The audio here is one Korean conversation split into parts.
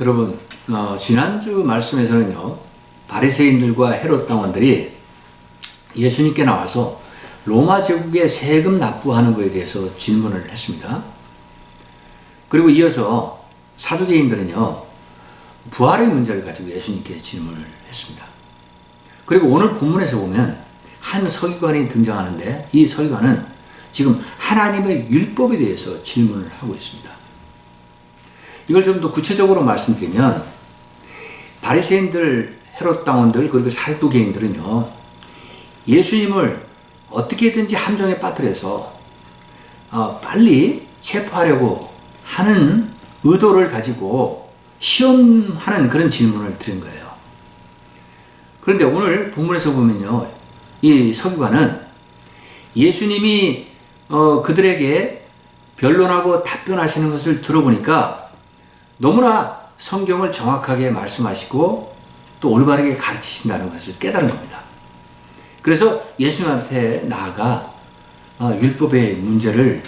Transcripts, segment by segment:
여러분 어, 지난주 말씀에서는요 바리새인들과 헤롯 당원들이 예수님께 나와서 로마 제국에 세금 납부하는 것에 대해서 질문을 했습니다. 그리고 이어서 사두개인들은요 부활의 문제를 가지고 예수님께 질문을 했습니다. 그리고 오늘 본문에서 보면 한 서기관이 등장하는데 이 서기관은 지금 하나님의 율법에 대해서 질문을 하고 있습니다. 이걸 좀 더 구체적으로 말씀드리면 바리새인들, 헤롯 당원들 그리고 사두개인들은요 예수님을 어떻게든지 함정에 빠뜨려서 어, 빨리 체포하려고 하는 의도를 가지고 시험하는 그런 질문을 드린 거예요. 그런데 오늘 본문에서 보면요, 이 서기관은 예수님이 어, 그들에게 변론하고 답변하시는 것을 들어보니까 너무나 성경을 정확하게 말씀하시고 또 올바르게 가르치신다는 것을 깨달은 겁니다. 그래서 예수님한테 나아가 어, 율법의 문제를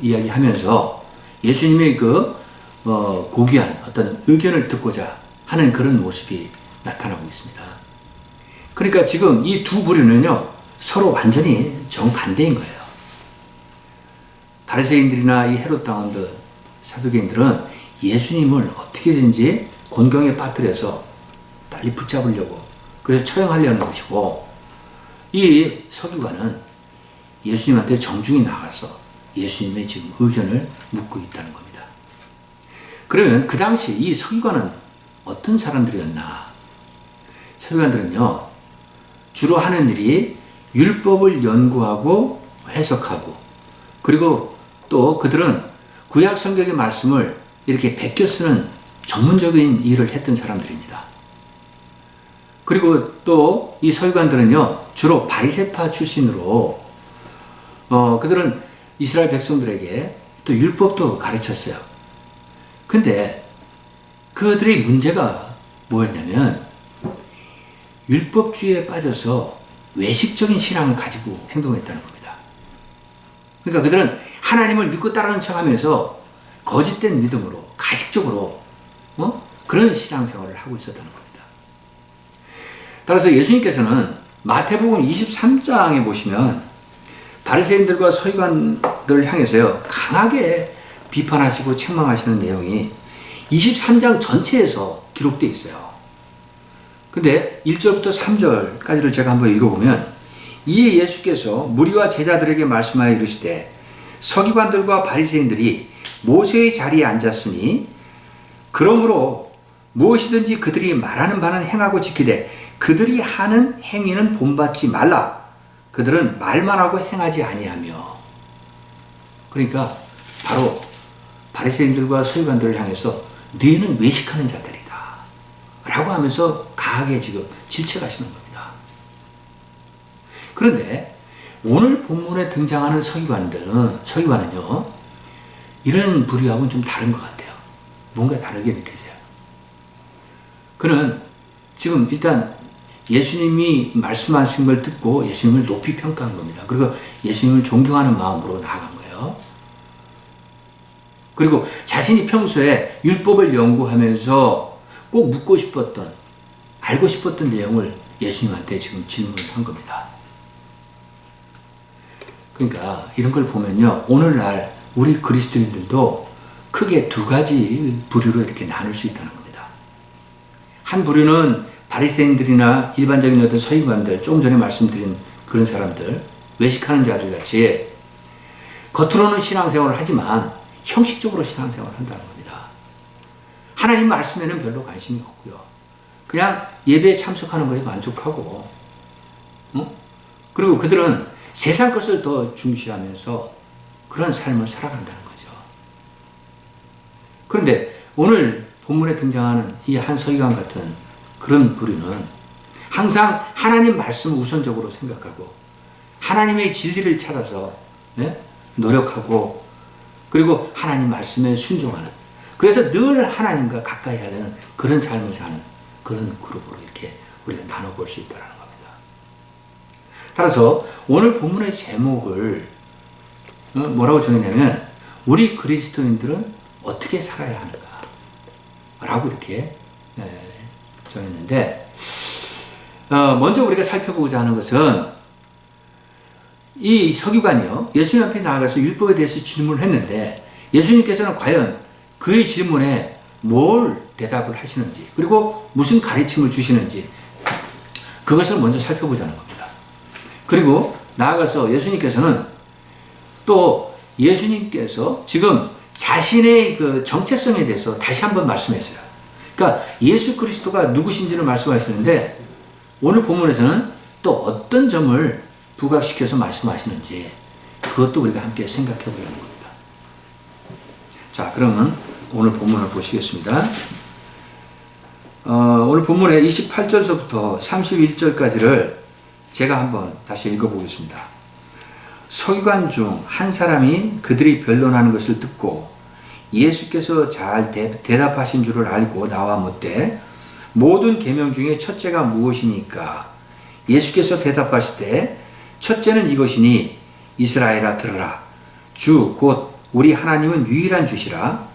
이야기하면서 예수님의 그 어, 고귀한 어떤 의견을 듣고자 하는 그런 모습이 나타나고 있습니다. 그러니까 지금 이 두 부류는요 서로 완전히 정반대인 거예요. 바리새인들이나 이 헤롯 당원들, 사두개인들은 예수님을 어떻게든지 곤경에 빠뜨려서 빨리 붙잡으려고 그래서 처형하려는 것이고 이 서기관은 예수님한테 정중히 나가서 예수님의 지금 의견을 묻고 있다는 겁니다. 그러면 그 당시 이 서기관은 어떤 사람들이었나? 서기관들은요, 주로 하는 일이 율법을 연구하고 해석하고, 그리고 또 그들은 구약 성경의 말씀을 이렇게 베껴 쓰는 전문적인 일을 했던 사람들입니다. 그리고 또 이 서기관들은요, 주로 바리세파 출신으로, 어, 그들은 이스라엘 백성들에게 또 율법도 가르쳤어요. 근데 그들의 문제가 뭐였냐면 율법주의에 빠져서 외식적인 신앙을 가지고 행동했다는 겁니다. 그러니까 그들은 하나님을 믿고 따르는 척 하면서 거짓된 믿음으로 가식적으로 어? 그런 신앙생활을 하고 있었다는 겁니다. 따라서 예수님께서는 마태복음 23장에 보시면 바리새인들과 서기관들을 향해서요 강하게 비판하시고 책망하시는 내용이 23장 전체에서 기록되어 있어요. 근데 1절부터 3절까지를 제가 한번 읽어보면 이에 예수께서 무리와 제자들에게 말씀하여 이르시되 서기관들과 바리새인들이 모세의 자리에 앉았으니 그러므로 무엇이든지 그들이 말하는 바는 행하고 지키되 그들이 하는 행위는 본받지 말라. 그들은 말만 하고 행하지 아니하며. 그러니까 바로 바리새인들과 서기관들을 향해서 너희는 외식하는 자들이다. 라고 하면서 강하게 지금 질책하시는 겁니다. 그런데 오늘 본문에 등장하는 서기관들은 서기관은요 이런 부류하고는 좀 다른 것 같아요. 뭔가 다르게 느껴져요. 그는 지금 일단 예수님이 말씀하신 걸 듣고 예수님을 높이 평가한 겁니다. 그리고 예수님을 존경하는 마음으로 나아간 거예요. 그리고 자신이 평소에 율법을 연구하면서 꼭 묻고 싶었던, 알고 싶었던 내용을 예수님한테 지금 질문을 한 겁니다. 그러니까 이런 걸 보면요. 오늘날 우리 그리스도인들도 크게 두 가지 부류로 이렇게 나눌 수 있다는 겁니다. 한 부류는 바리새인들이나 일반적인 어떤 서기관들, 조금 전에 말씀드린 그런 사람들, 외식하는 자들 같이 겉으로는 신앙생활을 하지만 형식적으로 신앙생활을 한다는 겁니다. 하나님 말씀에는 별로 관심이 없고요. 그냥 예배에 참석하는 것에 만족하고, 어? 그리고 그들은 세상 것을 더 중시하면서 그런 삶을 살아간다는 거죠. 그런데 오늘 본문에 등장하는 이 한 서기관 같은 그런 부류는 항상 하나님 말씀을 우선적으로 생각하고 하나님의 진리를 찾아서 예? 노력하고 그리고 하나님 말씀에 순종하는 그래서 늘 하나님과 가까이 하는 그런 삶을 사는 그런 그룹으로 이렇게 우리가 나눠볼 수 있다는. 따라서 오늘 본문의 제목을 어, 뭐라고 정했냐면 우리 그리스도인들은 어떻게 살아야 하는가 라고 이렇게 에, 정했는데 어, 먼저 우리가 살펴보고자 하는 것은 이 서기관이요 예수님 앞에 나아가서 율법에 대해서 질문을 했는데 예수님께서는 과연 그의 질문에 뭘 대답을 하시는지 그리고 무슨 가르침을 주시는지 그것을 먼저 살펴보자는 겁니다. 그리고 나아가서 예수님께서는 또 예수님께서 지금 자신의 그 정체성에 대해서 다시 한번 말씀했어요. 그러니까 예수 그리스도가 누구신지를 말씀하시는데 오늘 본문에서는 또 어떤 점을 부각시켜서 말씀하시는지 그것도 우리가 함께 생각해 보려는 겁니다. 자, 그러면 오늘 본문을 보시겠습니다. 어, 오늘 본문의 28절서부터 31절까지를 제가 한번 다시 읽어보겠습니다. 서기관 중 한 사람이 그들이 변론하는 것을 듣고 예수께서 잘 대, 대답하신 줄을 알고 나와 묻되 모든 계명 중에 첫째가 무엇이니까? 예수께서 대답하시되 첫째는 이것이니 이스라엘아 들으라. 주 곧 우리 하나님은 유일한 주시라.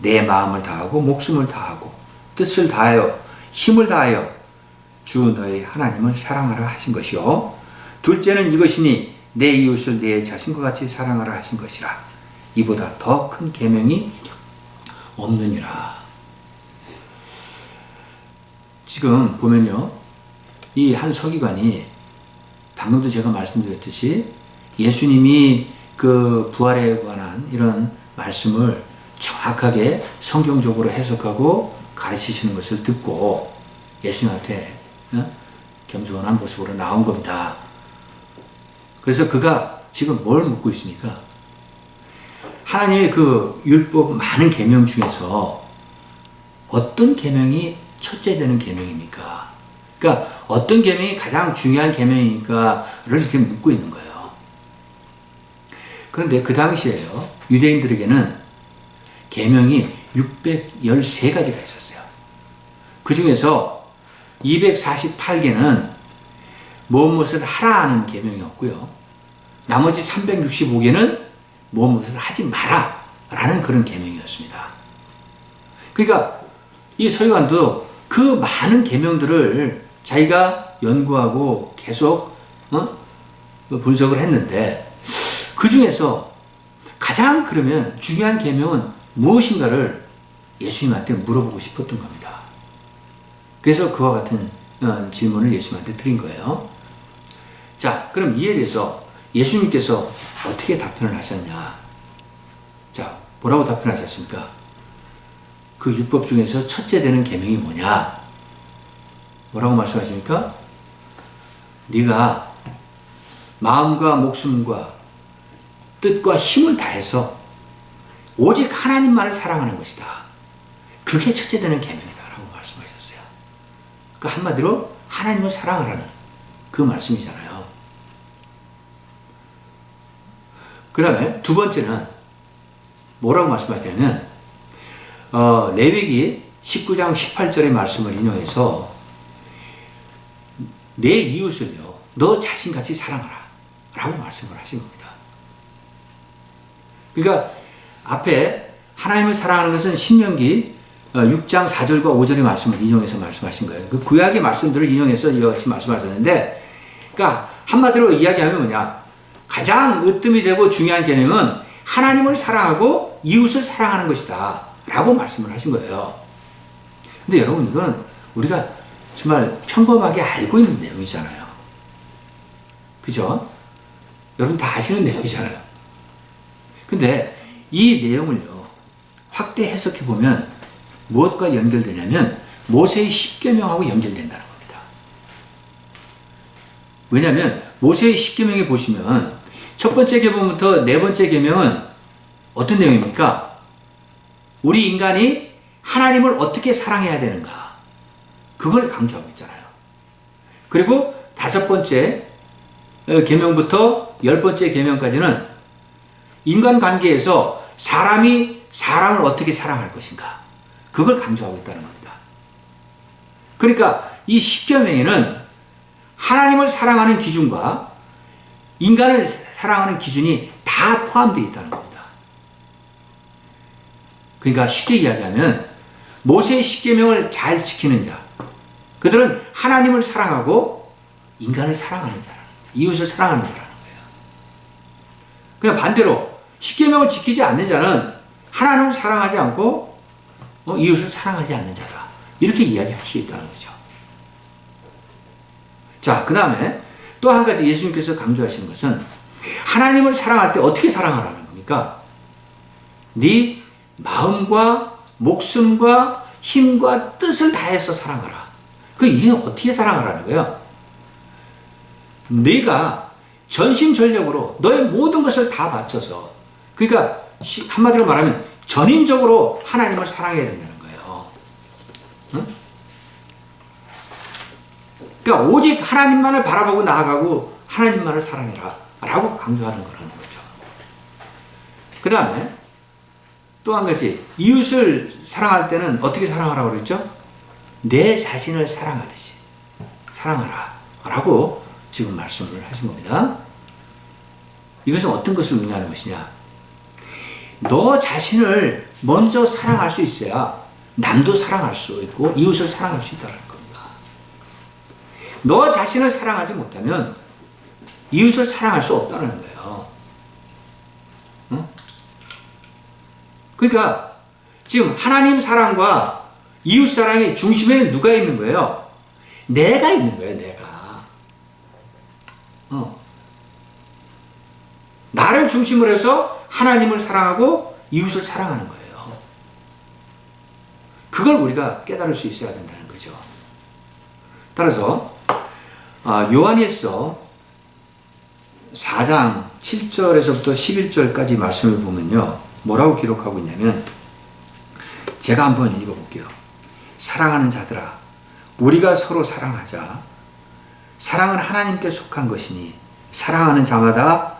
내 마음을 다하고 목숨을 다하고 뜻을 다하여 힘을 다하여 주 너희 하나님을 사랑하라 하신 것이요 둘째는 이것이니 내 이웃을 내 자신과 같이 사랑하라 하신 것이라 이보다 더 큰 계명이 없느니라 지금 보면요 이 한 서기관이 방금도 제가 말씀드렸듯이 예수님이 그 부활에 관한 이런 말씀을 정확하게 성경적으로 해석하고 가르치시는 것을 듣고 예수님한테 어? 겸손한 모습으로 나온 겁니다. 그래서 그가 지금 뭘 묻고 있습니까? 하나님의 그 율법 많은 계명 중에서 어떤 계명이 첫째 되는 계명입니까? 그러니까 어떤 계명이 가장 중요한 계명입니까를 이렇게 묻고 있는 거예요. 그런데 그 당시에요. 유대인들에게는 계명이 613가지가 있었어요. 그 중에서 248개는 무엇을 하라 하는 계명이었고요. 나머지 365개는 무엇을 하지 마라 라는 그런 계명이었습니다. 그러니까 이 서기관도 그 많은 계명들을 자기가 연구하고 계속 어? 분석을 했는데 그 중에서 가장 그러면 중요한 계명은 무엇인가를 예수님한테 물어보고 싶었던 겁니다. 그래서 그와 같은 어, 질문을 예수님한테 드린 거예요. 자, 그럼 이에 대해서 예수님께서 어떻게 답변을 하셨냐? 자, 뭐라고 답변하셨습니까? 그 율법 중에서 첫째 되는 계명이 뭐냐? 뭐라고 말씀하십니까? 네가 마음과 목숨과 뜻과 힘을 다해서 오직 하나님만을 사랑하는 것이다. 그게 첫째 되는 말씀하셨어요. 그 한마디로 하나님을 사랑하라는 그 말씀이잖아요. 그 다음에 두 번째는 뭐라고 말씀하시냐면 어, 레위기 19장 18절의 말씀을 인용해서 내 이웃을요 너 자신같이 사랑하라 라고 말씀을 하신 겁니다. 그러니까 앞에 하나님을 사랑하는 것은 신명기 6장 4절과 5절의 말씀을 인용해서 말씀하신 거예요. 그 구약의 말씀들을 인용해서 이것이 말씀하셨는데, 그러니까 한마디로 이야기하면 뭐냐? 가장 으뜸이 되고 중요한 개념은 하나님을 사랑하고 이웃을 사랑하는 것이다. 라고 말씀을 하신 거예요. 근데 여러분, 이건 우리가 정말 평범하게 알고 있는 내용이잖아요. 그죠? 여러분 다 아시는 내용이잖아요. 근데 이 내용을요, 확대 해석해 보면 무엇과 연결되냐면 모세의 십계명하고 연결된다는 겁니다. 왜냐하면 모세의 십계명에 보시면 첫 번째 계명부터 네 번째 계명은 어떤 내용입니까? 우리 인간이 하나님을 어떻게 사랑해야 되는가? 그걸 강조하고 있잖아요. 그리고 다섯 번째 계명부터 열 번째 계명까지는 인간 관계에서 사람이 사람을 어떻게 사랑할 것인가? 그걸 강조하고 있다는 겁니다. 그러니까 이 십계명에는 하나님을 사랑하는 기준과 인간을 사랑하는 기준이 다 포함되어 있다는 겁니다. 그러니까 쉽게 이야기하면 모세의 십계명을 잘 지키는 자. 그들은 하나님을 사랑하고 인간을 사랑하는 자라는 거예요. 이웃을 사랑하는 자라는 거예요. 그냥 반대로 십계명을 지키지 않는 자는 하나님을 사랑하지 않고 어, 이웃을 사랑하지 않는 자다. 이렇게 이야기할 수 있다는 거죠. 자, 그 다음에 또 한 가지 예수님께서 강조하시는 것은 하나님을 사랑할 때 어떻게 사랑하라는 겁니까? 네 마음과 목숨과 힘과 뜻을 다해서 사랑하라. 그 이게 어떻게 사랑하라는 거예요? 네가 전심전력으로 너의 모든 것을 다 바쳐서 그러니까 시- 한마디로 말하면 전인적으로 하나님을 사랑해야 된다는 거예요. 응? 그러니까 오직 하나님만을 바라보고 나아가고 하나님만을 사랑해라 라고 강조하는 거라는 거죠. 그 다음에 또 한 가지 이웃을 사랑할 때는 어떻게 사랑하라고 그랬죠? 내 자신을 사랑하듯이 사랑하라 라고 지금 말씀을 하신 겁니다. 이것은 어떤 것을 의미하는 것이냐? 너 자신을 먼저 사랑할 수 있어야 남도 사랑할 수 있고 이웃을 사랑할 수 있다는 겁니다. 너 자신을 사랑하지 못하면 이웃을 사랑할 수 없다는 거예요. 응? 그러니까 지금 하나님 사랑과 이웃 사랑의 중심에는 누가 있는 거예요? 내가 있는 거예요, 내가. 어. 나를 중심으로 해서 하나님을 사랑하고 이웃을 사랑하는 거예요. 그걸 우리가 깨달을 수 있어야 된다는 거죠. 따라서 아, 요한일서 4장 7절에서부터 11절까지 말씀을 보면요. 뭐라고 기록하고 있냐면 제가 한번 읽어볼게요. 사랑하는 자들아 우리가 서로 사랑하자. 사랑은 하나님께 속한 것이니 사랑하는 자마다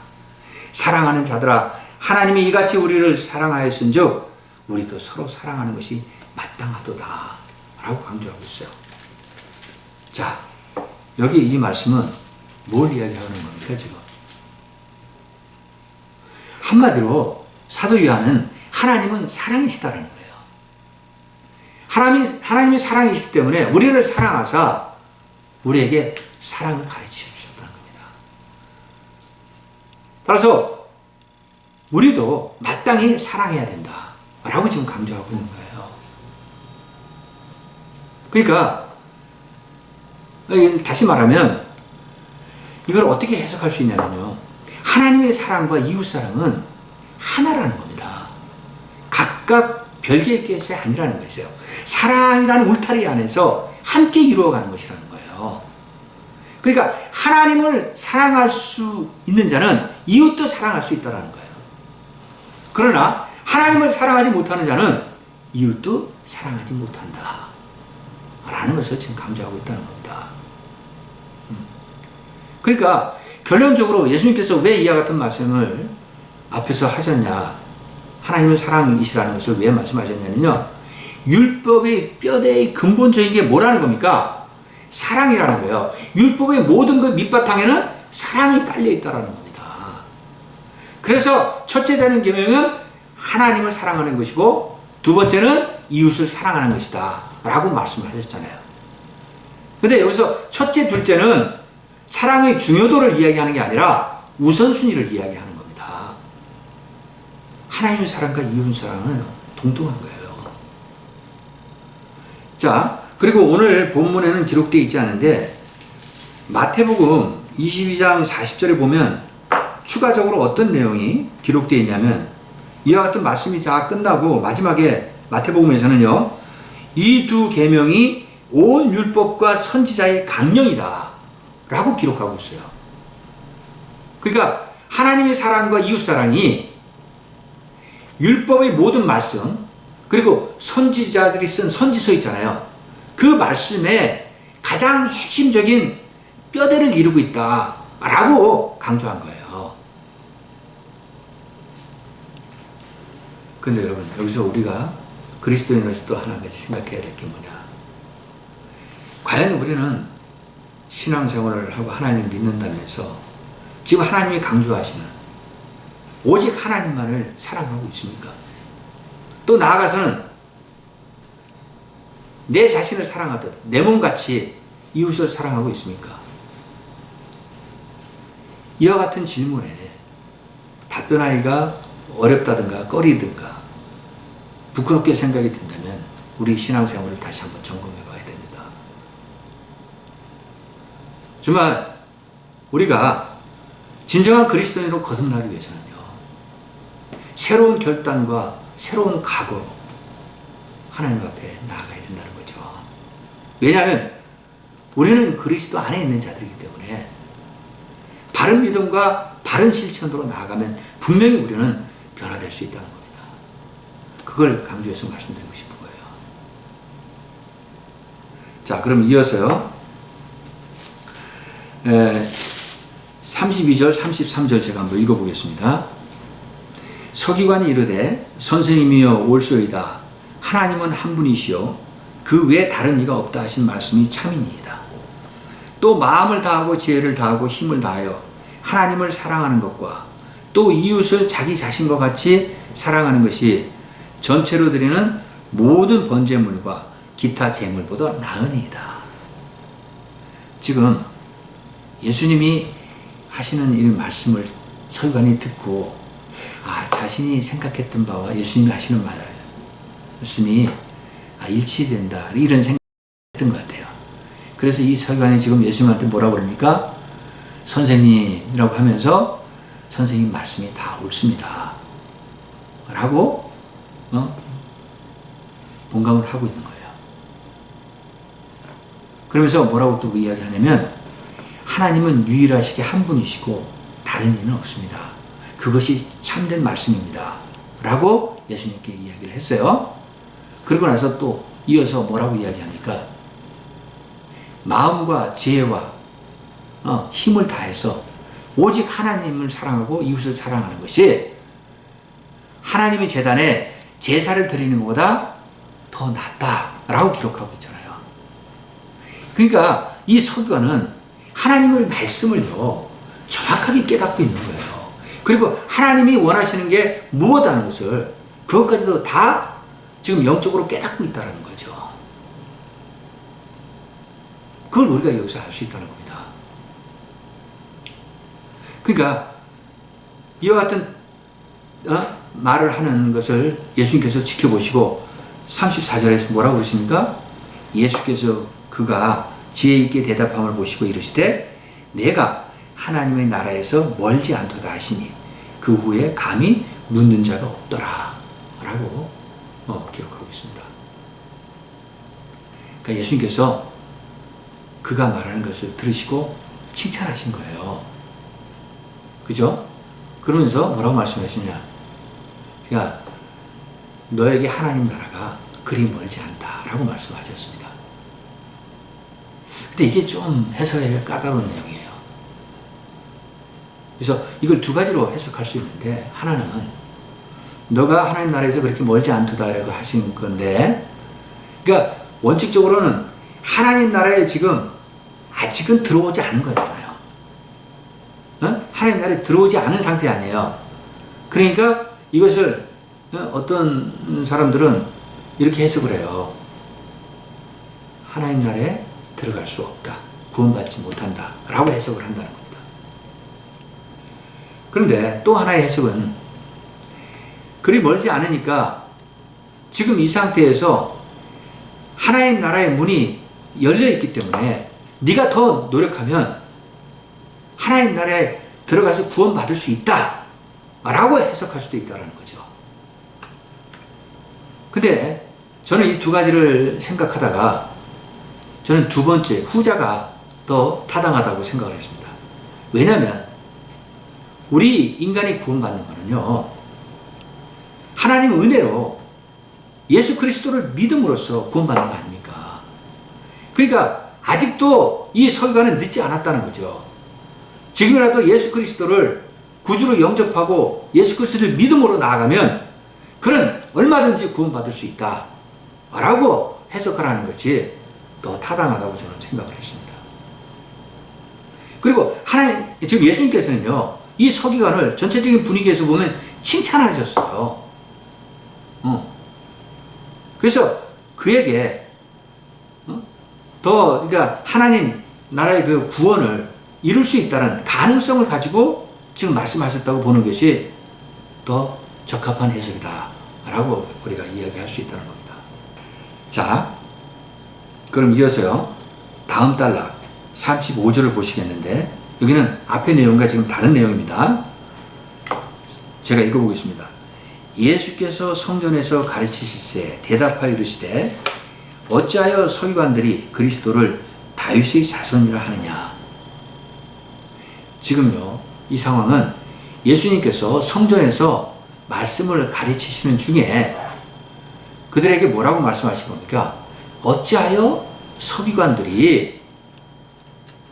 사랑하는 자들아 하나님이 이같이 우리를 사랑하였은즉 우리도 서로 사랑하는 것이 마땅하도다 라고 강조하고 있어요. 자 여기 이 말씀은 뭘 이야기하는 겁니까 지금? 한마디로 사도 요한은 하나님은 사랑이시다라는 거예요. 하나님, 하나님이 사랑이시기 때문에 우리를 사랑하사 우리에게 사랑을 가르쳐 주셨다는 겁니다. 따라서 우리도 마땅히 사랑해야 된다. 라고 지금 강조하고 있는 거예요. 그러니까, 다시 말하면, 이걸 어떻게 해석할 수 있냐면요. 하나님의 사랑과 이웃 사랑은 하나라는 겁니다. 각각 별개의 것이 아니라는 것이에요. 사랑이라는 울타리 안에서 함께 이루어가는 것이라는 거예요. 그러니까 하나님을 사랑할 수 있는 자는 이웃도 사랑할 수 있다는 거예요. 그러나 하나님을 사랑하지 못하는 자는 이웃도 사랑하지 못한다. 라는 것을 지금 강조하고 있다는 겁니다. 음. 그러니까 결론적으로 예수님께서 왜 이와 같은 말씀을 앞에서 하셨냐. 하나님은 사랑이시라는 것을 왜 말씀하셨냐면요. 율법의 뼈대의 근본적인 게 뭐라는 겁니까? 사랑이라는 거예요. 율법의 모든 그 밑바탕에는 사랑이 깔려 있다라는 겁니다. 그래서 첫째 되는 계명은 하나님을 사랑하는 것이고 두 번째는 이웃을 사랑하는 것이다. 라고 말씀을 하셨잖아요. 근데 여기서 첫째, 둘째는 사랑의 중요도를 이야기하는 게 아니라 우선순위를 이야기하는 겁니다. 하나님의 사랑과 이웃 사랑은 동등한 거예요. 자, 그리고 오늘 본문에는 기록되어 있지 않은데 마태복음 22장 40절에 보면 추가적으로 어떤 내용이 기록되어 있냐면 이와 같은 말씀이 다 끝나고 마지막에 마태복음에서는요. 이 두 계명이 온 율법과 선지자의 강령이다. 라고 기록하고 있어요. 그러니까 하나님의 사랑과 이웃 사랑이 율법의 모든 말씀, 그리고 선지자들이 쓴 선지서 있잖아요. 그 말씀에 가장 핵심적인 뼈대를 이루고 있다라고 강조한 거예요. 근데 여러분, 여기서 우리가 그리스도인으로서 또 하나 가지 생각해야 될 게 뭐냐. 과연 우리는 신앙생활을 하고 하나님을 믿는다면서 지금 하나님이 강조하시는 오직 하나님만을 사랑하고 있습니까? 또 나아가서는 내 자신을 사랑하듯 내 몸같이 이웃을 사랑하고 있습니까? 이와 같은 질문에 답변하기가 어렵다든가 꺼리든가 부끄럽게 생각이 든다면 우리 신앙생활을 다시 한번 점검해 봐야 됩니다. 정말 우리가 진정한 그리스도인으로 거듭나기 위해서는요. 새로운 결단과 새로운 각오로 하나님 앞에 나아가야 된다는 거죠. 왜냐하면 우리는 그리스도 안에 있는 자들이기 때문에 바른 믿음과 바른 실천으로 나아가면 분명히 우리는 변화될 수 있다는 겁니다. 그걸 강조해서 말씀드리고 싶은 거예요. 자, 그럼 이어서요. 에, 32절, 33절 제가 한번 읽어보겠습니다. 서기관이 이르되 선생님이여 올소이다. 하나님은 한 분이시요 그 외에 다른 이가 없다 하신 말씀이 참이니이다. 또 마음을 다하고 지혜를 다하고 힘을 다하여 하나님을 사랑하는 것과 또 이웃을 자기 자신과 같이 사랑하는 것이 전체로 드리는 모든 번제물과 기타 제물보다 나으니이다. 지금 예수님이 하시는 이 말씀을 서기관이 듣고 아 자신이 생각했던 바와 예수님이 하시는 말 씀이 아, 일치된다 이런 생각했던 것 같아요. 그래서 이 서기관이 지금 예수님한테 뭐라고 그럽니까? 선생님이라고 하면서 선생님 말씀이 다 옳습니다. 라고 어? 공감을 하고 있는 거예요. 그러면서 뭐라고 또 이야기하냐면 하나님은 유일하시게 한 분이시고 다른 이는 없습니다. 그것이 참된 말씀입니다. 라고 예수님께 이야기를 했어요. 그러고 나서 또 이어서 뭐라고 이야기합니까? 마음과 지혜와 어, 힘을 다해서 오직 하나님을 사랑하고 이웃을 사랑하는 것이 하나님의 재단에 제사를 드리는 것보다 더 낫다라고 기록하고 있잖아요. 그러니까 이 서기관은 하나님의 말씀을요 정확하게 깨닫고 있는 거예요. 그리고 하나님이 원하시는 게 무엇하는 것을 그것까지도 다 지금 영적으로 깨닫고 있다는 거죠. 그걸 우리가 여기서 알 수 있다는 겁니다. 그러니까 이와 같은 어? 말을 하는 것을 예수님께서 지켜보시고 34절에서 뭐라고 그러십니까? 예수께서 그가 지혜 있게 대답함을 보시고 이르시되 내가 하나님의 나라에서 멀지 않도다 하시니 그 후에 감히 묻는 자가 없더라 라고 어, 기록하고 있습니다. 그러니까 예수님께서 그가 말하는 것을 들으시고 칭찬하신 거예요. 그죠? 그러면서 뭐라고 말씀하시냐? 그러니까 너에게 하나님 나라가 그리 멀지 않다라고 말씀하셨습니다. 근데 이게 좀 해석하기가 까다로운 내용이에요. 그래서 이걸 두 가지로 해석할 수 있는데 하나는 너가 하나님 나라에서 그렇게 멀지 않다라고 하신 건데 그러니까 원칙적으로는 하나님 나라에 지금 아직은 들어오지 않은 거잖아요. 어? 하나님 나라에 들어오지 않은 상태 아니에요. 그러니까 이것을 어? 떤 사람들은 이렇게 해석을 해요. 하나님 나라에 들어갈 수 없다. 구원받지 못한다. 라고 해석을 한다는 겁니다. 그런데 또 하나의 해석은 그리 멀지 않으니까 지금 이 상태에서 하나님 나라의 문이 열려 있기 때문에 네가 더 노력하면 하나님 나라에 들어가서 구원받을 수 있다. 라고 해석할 수도 있다는 거죠. 근데 저는 이 두 가지를 생각하다가 저는 두 번째 후자가 더 타당하다고 생각을 했습니다. 왜냐하면 우리 인간이 구원받는 거는요. 하나님 은혜로 예수 그리스도를 믿음으로써 구원받는 거 아닙니까? 그러니까 아직도 이 서기관은 늦지 않았다는 거죠. 지금이라도 예수 그리스도를 구주로 영접하고 예수 그리스도를 믿음으로 나아가면 그는 얼마든지 구원받을 수 있다. 라고 해석하라는 것이 더 타당하다고 저는 생각을 했습니다. 그리고 하나님, 지금 예수님께서는요, 이 서기관을 전체적인 분위기에서 보면 칭찬하셨어요. 어. 그래서 그에게 어? 더 그러니까 하나님 나라의 그 구원을 이룰 수 있다는 가능성을 가지고 지금 말씀하셨다고 보는 것이 더 적합한 해석이다라고 우리가 이야기할 수 있다는 겁니다. 자, 그럼 이어서요. 다음 달락 35절을 보시겠는데 여기는 앞의 내용과 지금 다른 내용입니다. 제가 읽어보겠습니다. 예수께서 성전에서 가르치실세 대답하여 이르시되 어찌하여 서기관들이 그리스도를 다윗의 자손이라 하느냐 지금요 이 상황은 예수님께서 성전에서 말씀을 가르치시는 중에 그들에게 뭐라고 말씀하신 겁니까? 어찌하여 서기관들이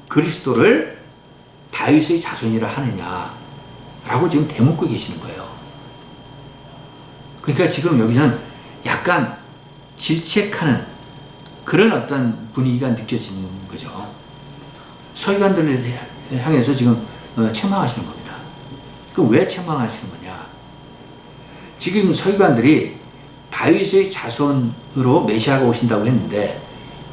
그리스도를 다윗의 자손이라 하느냐 라고 지금 대묻고 계시는 거예요. 그러니까 지금 여기는 약간 질책하는 그런 어떤 분위기가 느껴지는 거죠. 서기관들을 향해서 지금 어, 책망하시는 겁니다. 그 왜 책망하시는 거냐? 지금 서기관들이 다윗의 자손으로 메시아가 오신다고 했는데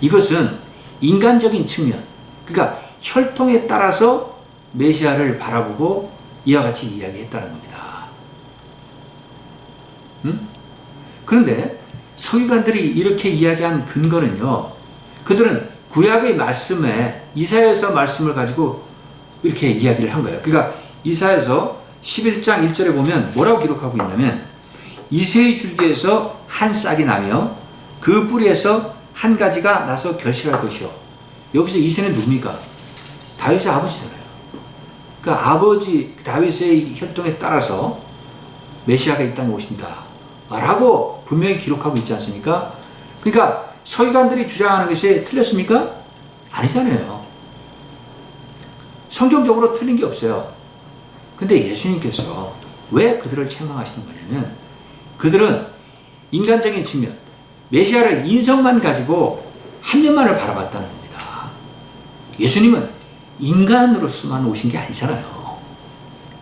이것은 인간적인 측면, 그러니까 혈통에 따라서 메시아를 바라보고 이와 같이 이야기했다는 겁니다. 음? 그런데 서기관들이 이렇게 이야기한 근거는요. 그들은 구약의 말씀에 이사야서 말씀을 가지고 이렇게 이야기를 한 거예요. 그러니까 이사야서 11장 1절에 보면 뭐라고 기록하고 있냐면 이세의 줄기에서 한 싹이 나며 그 뿌리에서 한 가지가 나서 결실할 것이요. 여기서 이세는 누굽니까? 다윗의 아버지잖아요. 그러니까 아버지 다윗의 혈통에 따라서 메시아가 이 땅에 오신다. 라고 분명히 기록하고 있지 않습니까? 그러니까 서기관들이 주장하는 것이 틀렸습니까? 아니잖아요. 성경적으로 틀린 게 없어요. 근데 예수님께서 왜 그들을 책망하시는 거냐면 그들은 인간적인 측면, 메시아를 인성만 가지고 한 면만을 바라봤다는 겁니다. 예수님은 인간으로서만 오신 게 아니잖아요.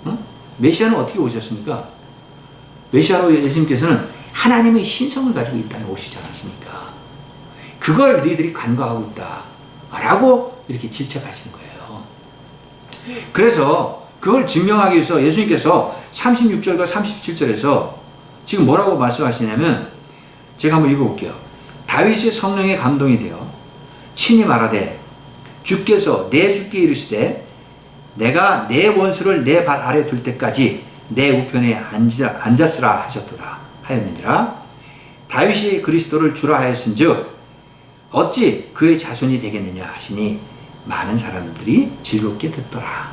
응? 메시아는 어떻게 오셨습니까? 메시아로 예수님께서는 하나님의 신성을 가지고 이 땅에 오시지 않았습니까? 그걸 너희들이 간과하고 있다. 라고 이렇게 질책하시는 거예요. 그래서 그걸 증명하기 위해서 예수님께서 36절과 37절에서 지금 뭐라고 말씀하시냐면 제가 한번 읽어볼게요. 다윗이 성령의 감동이 되어 친히 말하되 주께서 내 주께 이르시되 내가 내 원수를 내 발 아래 둘 때까지 내 우편에 앉아, 앉았으라 하셨도다. 하였느니라. 다윗이 그리스도를 주라 하였은즉 어찌 그의 자손이 되겠느냐 하시니 많은 사람들이 즐겁게 듣더라.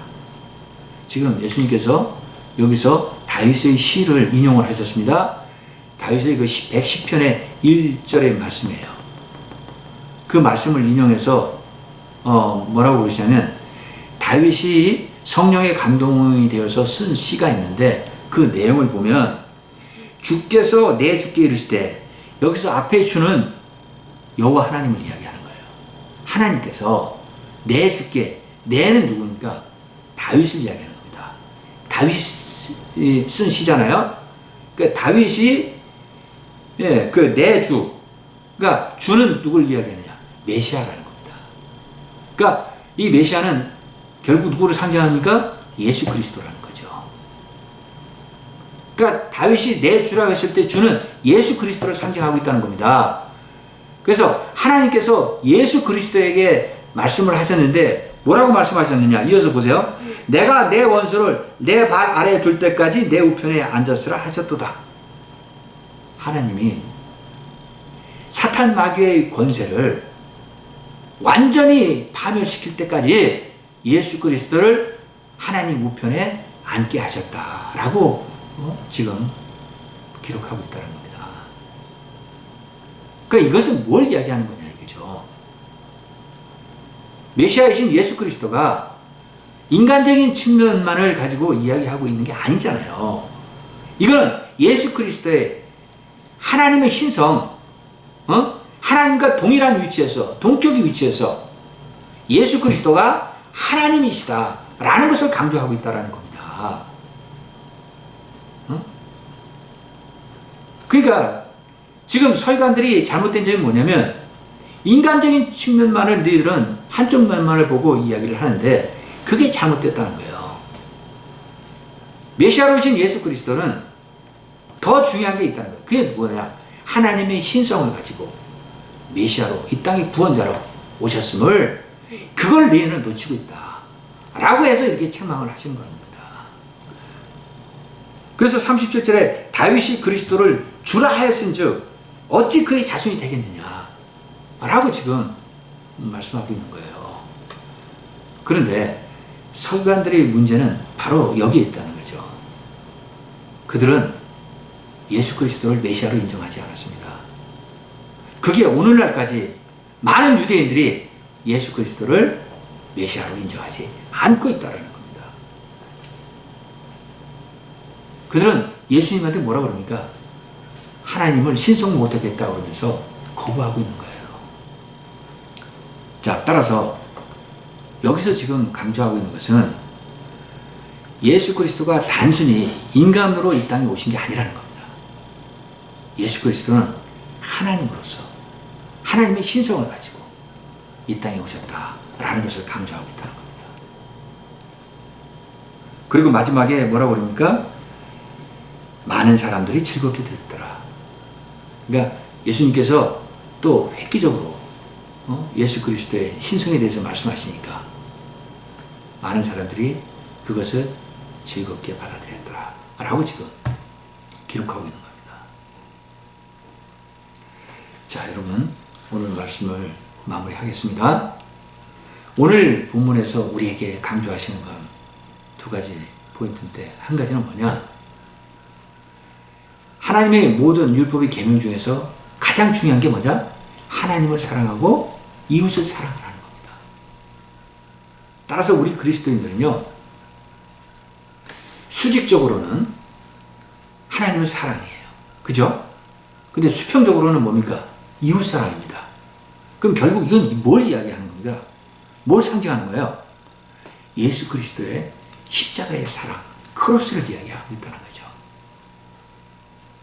지금 예수님께서 여기서 다윗의 시를 인용을 하셨습니다. 다윗의 그 110편의 1절의 말씀이에요. 그 말씀을 인용해서 어 뭐라고 그러시냐면 다윗이 성령의 감동이 되어서 쓴 시가 있는데 그 내용을 보면 주께서 내 주께 이르시되 여기서 앞에 주는 여호와 하나님을 이야기하는 거예요. 하나님께서 내 주께 내는 누굽니까? 다윗을 이야기하는 겁니다. 다윗이 쓴 시잖아요. 그 다윗이 예, 그 내 주. 그러니까 주는 누굴 이야기하느냐? 메시아라는 겁니다. 그러니까 이 메시아는 결국 누구를 상징합니까? 예수 그리스도라는 거죠. 그러니까 다윗이 내 주라고 했을 때 주는 예수 그리스도를 상징하고 있다는 겁니다. 그래서 하나님께서 예수 그리스도에게 말씀을 하셨는데 뭐라고 말씀하셨느냐? 이어서 보세요. 내가 내 원수를 내 발 아래에 둘 때까지 내 우편에 앉았으라 하셨도다. 하나님이 사탄 마귀의 권세를 완전히 파멸시킬 때까지 예수 그리스도를 하나님 우편에 앉게 하셨다라고 어? 지금 기록하고 있다는 겁니다. 그러니까 이것은 뭘 이야기하는 거냐 이거죠. 메시아이신 예수 그리스도가 인간적인 측면만을 가지고 이야기하고 있는 게 아니잖아요. 이거는 예수 그리스도의 하나님의 신성, 어? 하나님과 동일한 위치에서, 동격의 위치에서 예수 그리스도가 하나님이시다 라는 것을 강조하고 있다는 겁니다. 어? 그러니까 지금 서기관들이 잘못된 점이 뭐냐면 인간적인 측면만을 너희들은 한쪽 면만을 보고 이야기를 하는데 그게 잘못됐다는 거예요. 메시아로 오신 예수 그리스도는 더 중요한 게 있다는 거예요. 그게 뭐냐? 하나님의 신성을 가지고 메시아로 이 땅의 구원자로 오셨음을 그걸 너희는 놓치고 있다. 라고 해서 이렇게 책망을 하신 겁니다. 그래서 37절에 다윗이 그리스도를 주라 하였은 즉 어찌 그의 자손이 되겠느냐 라고 지금 말씀하고 있는 거예요. 그런데 서기관들의 문제는 바로 여기에 있다는 거죠. 그들은 예수 그리스도를 메시아로 인정하지 않았습니다. 그게 오늘날까지 많은 유대인들이 예수 그리스도를 메시아로 인정하지 않고 있다는 겁니다. 그들은 예수님한테 뭐라 그럽니까? 하나님을 신성 못하겠다 그러면서 거부하고 있는 거예요. 자, 따라서 여기서 지금 강조하고 있는 것은 예수 그리스도가 단순히 인간으로 이 땅에 오신 게 아니라는 겁니다. 예수 그리스도는 하나님으로서 하나님의 신성을 가지고 이 땅에 오셨다라는 것을 강조하고 있다는 겁니다. 그리고 마지막에 뭐라고 그럽니까? 많은 사람들이 즐겁게 듣더라. 그러니까 예수님께서 또 획기적으로 어? 예수 그리스도의 신성에 대해서 말씀하시니까 많은 사람들이 그것을 즐겁게 받아들였더라. 라고 지금 기록하고 있는 겁니다. 자, 여러분, 오늘 말씀을 마무리하겠습니다. 오늘 본문에서 우리에게 강조하시는 건 두 가지 포인트인데, 한 가지는 뭐냐? 하나님의 모든 율법의 계명 중에서 가장 중요한 게 뭐냐? 하나님을 사랑하고 이웃을 사랑하는 겁니다. 따라서 우리 그리스도인들은요, 수직적으로는 하나님을 사랑해요. 그죠? 근데 수평적으로는 뭡니까? 이웃 사랑입니다. 그럼 결국 이건 뭘 이야기하는 겁니까? 뭘 상징하는 거예요? 예수 그리스도의 십자가의 사랑, 크로스를 이야기하고 있다는 거죠.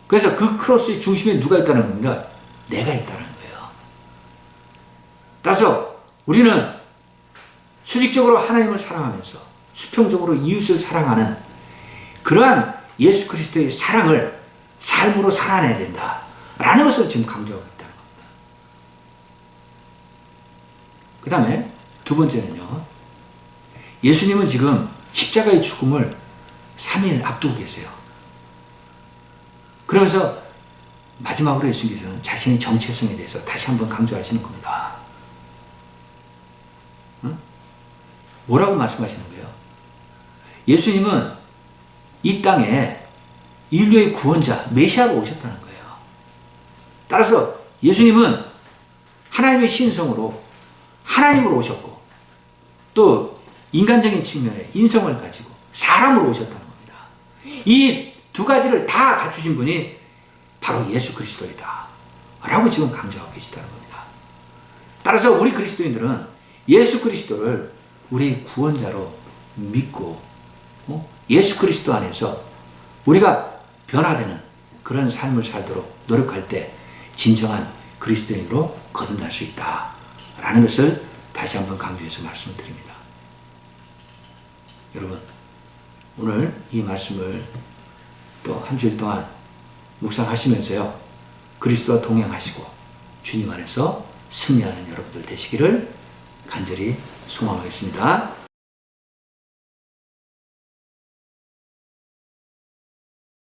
그래서 그 크로스의 중심에 누가 있다는 겁니까? 내가 있다는 거예요. 따라서 우리는 수직적으로 하나님을 사랑하면서 수평적으로 이웃을 사랑하는 그러한 예수 그리스도의 사랑을 삶으로 살아내야 된다. 라는 것을 지금 강조하고 있다는 겁니다. 그 다음에 두 번째는요. 예수님은 지금 십자가의 죽음을 3일 앞두고 계세요. 그러면서 마지막으로 예수님께서는 자신의 정체성에 대해서 다시 한번 강조하시는 겁니다. 응? 뭐라고 말씀하시는 거예요? 예수님은 이 땅에 인류의 구원자, 메시아로 오셨다는 거예요. 따라서 예수님은 하나님의 신성으로 하나님으로 오셨고 또 인간적인 측면에 인성을 가지고 사람으로 오셨다는 겁니다. 이 두 가지를 다 갖추신 분이 바로 예수 그리스도이다. 라고 지금 강조하고 계시다는 겁니다. 따라서 우리 그리스도인들은 예수 그리스도를 우리의 구원자로 믿고 어? 예수 그리스도 안에서 우리가 변화되는 그런 삶을 살도록 노력할 때 진정한 그리스도인으로 거듭날 수 있다. 라는 것을 다시 한번 강조해서 말씀드립니다. 여러분, 오늘 이 말씀을 또 한 주일 동안 묵상하시면서요, 그리스도와 동행하시고 주님 안에서 승리하는 여러분들 되시기를 간절히 소망하겠습니다.